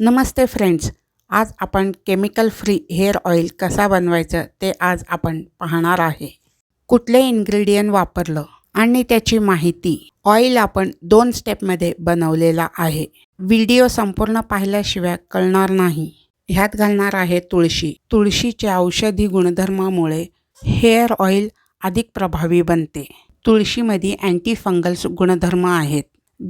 नमस्ते friends आज आपण chemical free hair oil कसा बनवायचं ते आज आपण पाहणार आहे. कुठले इन्ग्रेडियंट वापरलं आणि त्याची माहिती ऑइल आपण दोन स्टेपमध्ये बनवलेला आहे. व्हिडिओ संपूर्ण पाहिल्याशिवाय कळणार नाही. ह्यात घालणार आहे तुळशी. तुळशीच्या औषधी गुणधर्मामुळे हेअर ऑइल अधिक प्रभावी बनते. तुळशीमध्ये अँटीफंगल्स गुणधर्म आहेत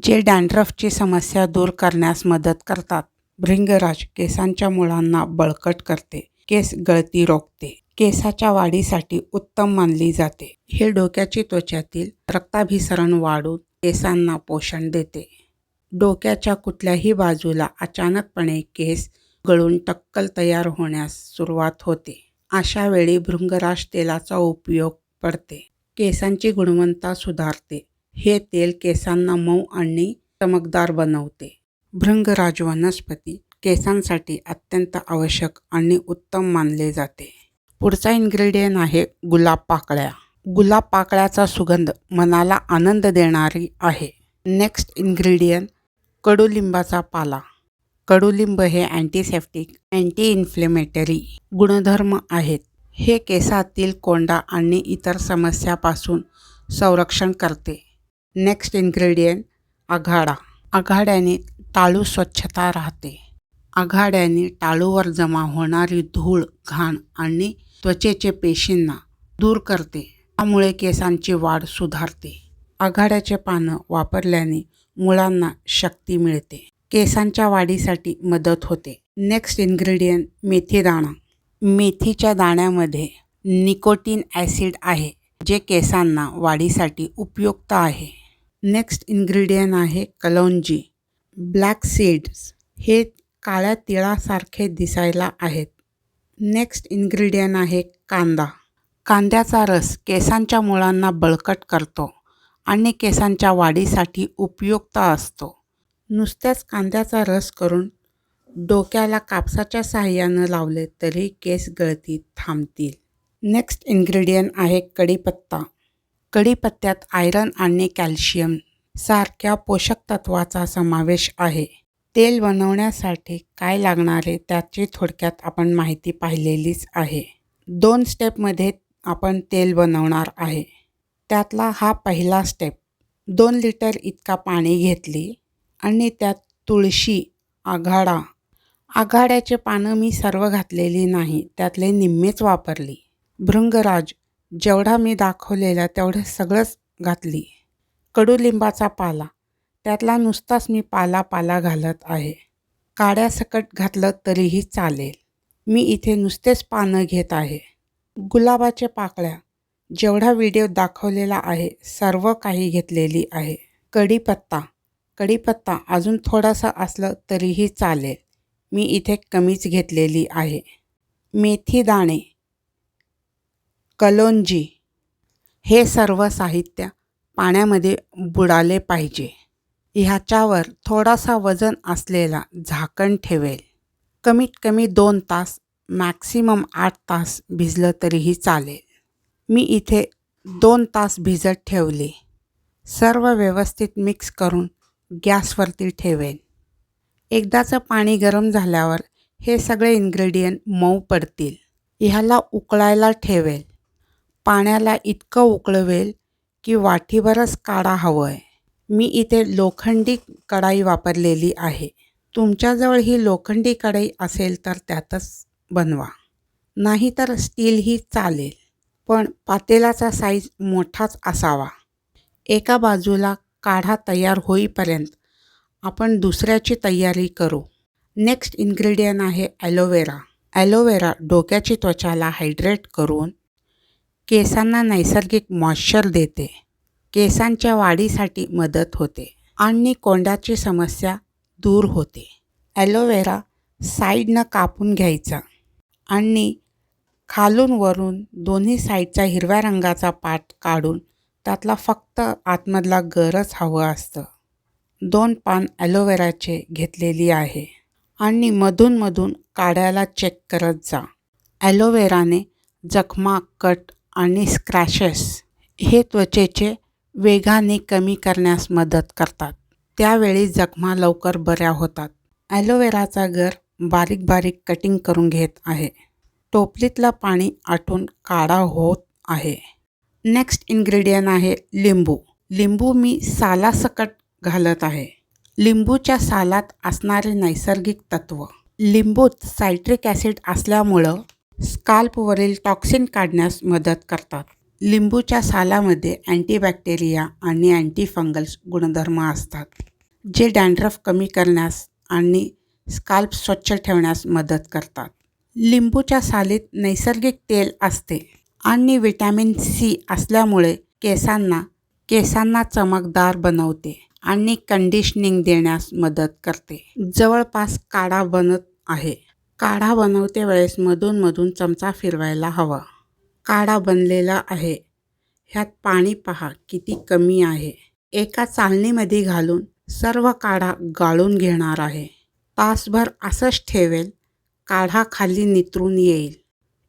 जे डॅन्ड्रफची समस्या दूर करण्यास मदत करतात. भृंगराज केसांच्या मुळांना बळकट करते. केस गळती रोखते. केसाच्या वाढीसाठी उत्तम मानली जाते. हे डोक्याची त्वचातील रक्ताभिसरण वाढून केसांना पोषण देते. डोक्याच्या कुठल्याही बाजूला अचानकपणे केस गळून टक्कल तयार होण्यास सुरुवात होते. अशा वेळी भृंगराज तेलाचा उपयोग पडते केसांची गुणवत्ता सुधारते. हे तेल केसांना मऊ आणि चमकदार बनवते. भृंगराज वनस्पती केसांसाठी अत्यंत आवश्यक आणि उत्तम मानले जाते. पुढचा इन्ग्रेडियंट आहे गुलाब पाकळ्या गुलाब पाकळ्याचा सुगंध मनाला आनंद देणारी आहे. नेक्स्ट इन्ग्रेडियंट कडुलिंबाचा पाला. कडुलिंब हे अँटीसेप्टिक अँटी इन्फ्लेमेटरी गुणधर्म आहेत. हे केसातील कोंडा आणि इतर समस्यापासून संरक्षण करते. Next ingredient आघाडा. आघाड्याने टाळू स्वच्छता राहते. आघाड्याने टाळूवर जमा होणारी धूळ घाण आणि त्वचेचे पेशींना दूर करते. त्यामुळे केसांची वाढ सुधारते. आघाड्याचे पानं वापरल्याने मुळांना शक्ती मिळते. केसांच्या वाढीसाठी मदत होते. नेक्स्ट इन्ग्रेडियंट मेथी दाणा. मेथीच्या दाण्यामध्ये निकोटीन ॲसिड आहे जे केसांना वाढीसाठी उपयुक्त आहे. नेक्स्ट इन्ग्रेडियंट आहे कलौंजी. ब्लॅक सीड्स हे काळ्या तिळासारखे दिसायला आहेत. नेक्स्ट इन्ग्रेडियंट आहे कांदा. कांद्याचा रस केसांच्या मुळांना बळकट करतो आणि केसांच्या वाढीसाठी उपयुक्त असतो. नुसत्याच कांद्याचा रस करून डोक्याला कापसाच्या साहाय्यानं लावले तरी केस गळती थांबतील. नेक्स्ट इन्ग्रेडियंट आहे कढीपत्ता. कढीपत्त्यात आयरन आणि कॅल्शियम सारख्या पोषक तत्वाचा समावेश आहे. तेल बनवण्यासाठी काय लागणारे त्याची थोडक्यात आपण माहिती पाहिलेलीच आहे. दोन स्टेपमध्ये आपण तेल बनवणार आहे. त्यातला हा पहिला स्टेप दोन लिटर इतका पाणी घेतली आणि त्यात तुळशी आघाडा. आघाड्याचे पानं मी सर्व घातलेली नाही त्यातले निम्मेच वापरली. भृंगराज जेवढा मी दाखवलेला तेवढं सगळंच घातली. कडुलिंबाचा पाला. त्यातला नुसताच मी पाला पाला घालत आहे. काड्यासकट घातलं तरीही चालेल. मी इथे नुसतेच पानं घेत आहे. गुलाबाचे पाकळ्या. जेवढा व्हिडिओ दाखवलेला आहे सर्व काही घेतलेली आहे. कढीपत्ता कढीपत्ता अजून थोडासा असलं तरीही चालेल. मी इथे कमीच घेतलेली आहे. मेथी दाणे कलोंजी हे सर्व साहित्य पाण्यामध्ये बुडाले पाहिजे. ह्याच्यावर थोडासा वजन असलेला झाकण ठेवेल. कमीत कमी दोन तास मॅक्सिमम आठ तास भिजलं तरीही चालेल. मी इथे दोन तास भिजत ठेवले. सर्व व्यवस्थित मिक्स करून गॅसवरती ठेवेन एकदाचं पाणी गरम झाल्यावर हे सगळे इन्ग्रेडियंट मऊ पडतील. ह्याला उकळायला ठेवेल. पाण्याला इतकं उकळवेल की वाटीभरच काढा हवं आहे मी इथे लोखंडी कढाई वापरलेली आहे. तुमच्याजवळ ही लोखंडी कढाई असेल तर त्यातच बनवा. नाहीतर स्टील ही चालेल पण पातेलाचा साईज मोठाच असावा. एका बाजूला काढा तयार होईपर्यंत आपण दुसऱ्याची तयारी करू. नेक्स्ट इन्ग्रेडियंट आहे ॲलोवेरा. ॲलोवेरा डोक्याची त्वचाला हायड्रेट करून केसांना नैसर्गिक मॉइश्चर देते. केसांच्या वाढीसाठी मदत होते आणि कोंडाची समस्या दूर होते. ॲलोवेरा साईडनं कापून घ्यायचा आणि खालून वरून दोन्ही साईडचा हिरव्या रंगाचा पाट काढून त्यातला फक्त आतमधला गरच हवं असतं. दोन पान ॲलोवेराचे घेतलेली आहे आणि मधूनमधून काढायला चेक करत जा. ॲलोवेराने जखमा कट आणि स्क्रॅशेस हे त्वचेचे वेगाने कमी करण्यास मदत करतात. त्यावेळी जखमा लवकर बऱ्या होतात. ॲलोवेराचा गर बारीक बारीक कटिंग करून घेत आहे. टोपलीतलं पाणी आटून काढा होत आहे. नेक्स्ट इन्ग्रेडियंट आहे लिंबू. लिंबू मी सालासकट घालत आहे. लिंबूच्या सालात असणारे नैसर्गिक तत्व. लिंबूत सायट्रिक ॲसिड असल्यामुळं स्काल्पवरील टॉक्सिन काढण्यास मदत करतात. लिंबूच्या सालामध्ये अँटीबॅक्टेरिया आणि अँटीफंगल्स गुणधर्म असतात जे डॅन्ड्रफ कमी करण्यास आणि स्काल्प स्वच्छ ठेवण्यास मदत करतात. लिंबूच्या सालीत नैसर्गिक तेल असते आणि विटॅमिन सी असल्यामुळे केसांना केसांना चमकदार बनवते आणि कंडिशनिंग देण्यास मदत करते. जवळपास काढा बनत आहे. काढा बनवते वेळेस मधून मधून चमचा फिरवायला हवा. काढा बनलेला आहे. ह्यात पाणी पहा किती कमी आहे. एका चालणीमध्ये घालून सर्व काढा गाळून घेणार आहे. तासभर असंच ठेवेल काढा खाली नितरून येईल.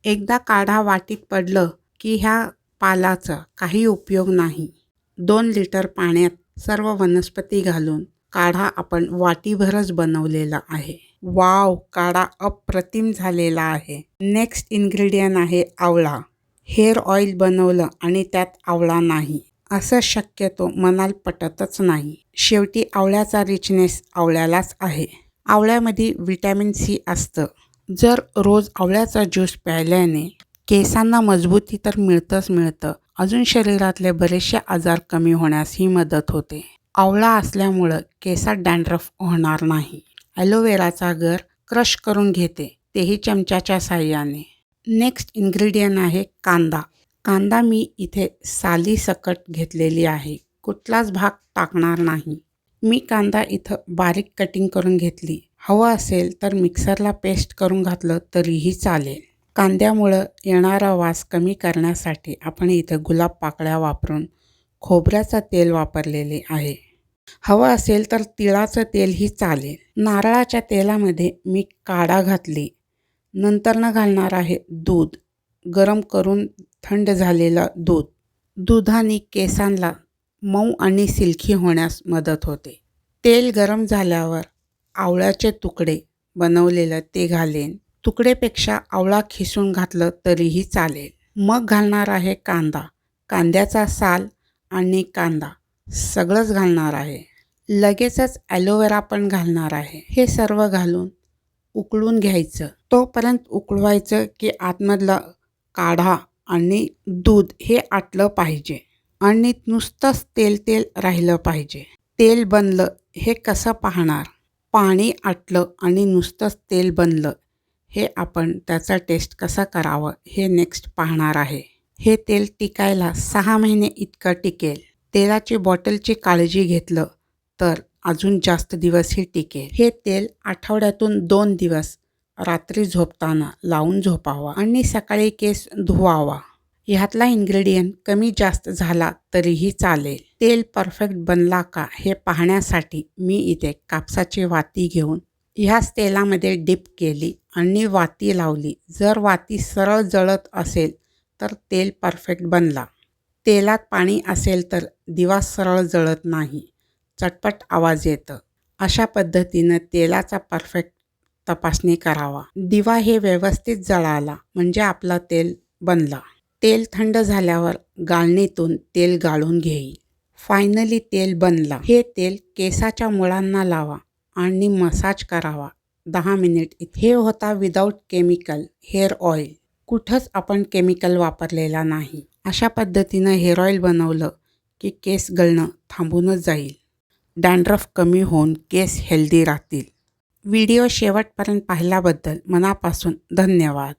एकदा काढा वाटीत पडलं की ह्या पालाचा काही उपयोग नाही. दोन लिटर पाण्यात सर्व वनस्पती घालून काढा आपण वाटीभरच बनवलेला आहे. वाव काढा अप्रतिम झालेला आहे. नेक्स्ट इन्ग्रेडियंट आहे आवळा. हेअर ऑइल बनवलं आणि त्यात आवळा नाही. असं शक्यतो मनाल पटतच नाही. शेवटी आवळ्याचा रिचनेस आवळ्यालाच आहे. आवळ्यामध्ये विटॅमिन सी असतं. जर रोज आवळ्याचा ज्यूस प्यायल्याने केसांना मजबूती तर मिळतंच मिळतं. अजून शरीरातले बरेचसे आजार कमी होण्यासही मदत होते. आवळा असल्यामुळं केसात डॅन्ड्रफ होणार नाही. ॲलोवेराचा गर क्रश करून घेते तेही चमच्याच्या साह्याने. नेक्स्ट इन्ग्रेडियंट आहे कांदा. कांदा मी इथे साली सकट घेतलेली आहे. कुठलाच भाग टाकणार नाही. मी कांदा इथं बारीक कटिंग करून घेतली. हवं असेल तर मिक्सरला पेस्ट करून घातलं तरीही चालेल. कांद्यामुळं येणारा वास कमी करण्यासाठी आपण इथं गुलाब पाकळ्या वापरून खोबऱ्याचं तेल वापरलेले आहे. हवं असेल तर तिळाचं तेलही चालेल. नारळाच्या तेलामध्ये मी काढा घातली. नंतरनं घालणार आहे दूध. गरम करून थंड झालेलं दूध. दुधाने केसांना मऊ आणि सिल्की होण्यास मदत होते. तेल गरम झाल्यावर आवळ्याचे तुकडे बनवलेलं ते घालेन. तुकडेपेक्षा आवळा खिसून घातलं तरीही चालेल. मग घालणार आहे कांदा. कांद्याचा साल आणि कांदा. सगळंच घालणार आहे. लगेचच ॲलोवेरा पण घालणार आहे. हे सर्व घालून उकळून घ्यायचं. तोपर्यंत उकळवायचं की आतमधला काढा आणि दूध हे आटलं पाहिजे आणि नुसतंच तेल तेल राहिलं पाहिजे. तेल बनलं हे कसं पाहणार? पाणी आटलं आणि नुसतंच तेल बनलं हे आपण त्याचा टेस्ट कसा करावं हे नेक्स्ट पाहणार आहे. हे तेल टिकायला सहा महिने इतकं टिकेल. तेलाची बॉटलची काळजी घेतलं तर अजून जास्त दिवसही टिकेल. हे तेल आठवड्यातून दोन दिवस रात्री झोपताना लावून झोपावा आणि सकाळी केस धुवावा. ह्यातला इन्ग्रेडियंट कमी जास्त झाला तरीही चालेल. तेल परफेक्ट बनला का हे पाहण्यासाठी मी इथे कापसाची वाती घेऊन ह्याच तेलामध्ये डिप केली आणि वाती लावली. जर वाती सरळ जळत असेल तर तेल परफेक्ट बनला. तेलात पाणी असेल तर दिवा सरळ जळत नाही. चटपट आवाज येतं. अशा पद्धतीनं तेलाचा परफेक्ट तपासणी करावा. दिवा हे व्यवस्थित जळाला म्हणजे आपलं तेल बनला. तेल थंड झाल्यावर गाळणीतून तेल गाळून घेईल. फायनली तेल बनला. हे तेल केसाच्या मुळांना लावा आणि मसाज करावा. दहा मिनिट हे होता विदाऊट केमिकल हेअर ऑइल कुठंच आपण केमिकल वापरलेला नाही. अशा पद्धतीनं हेअर ऑइल बनवलं की केस गळणं थांबूनच जाईल. डॅन्ड्रफ कमी होऊन केस हेल्दी राहतील. व्हिडिओ शेवटपर्यंत पाहिल्याबद्दल मनापासून धन्यवाद.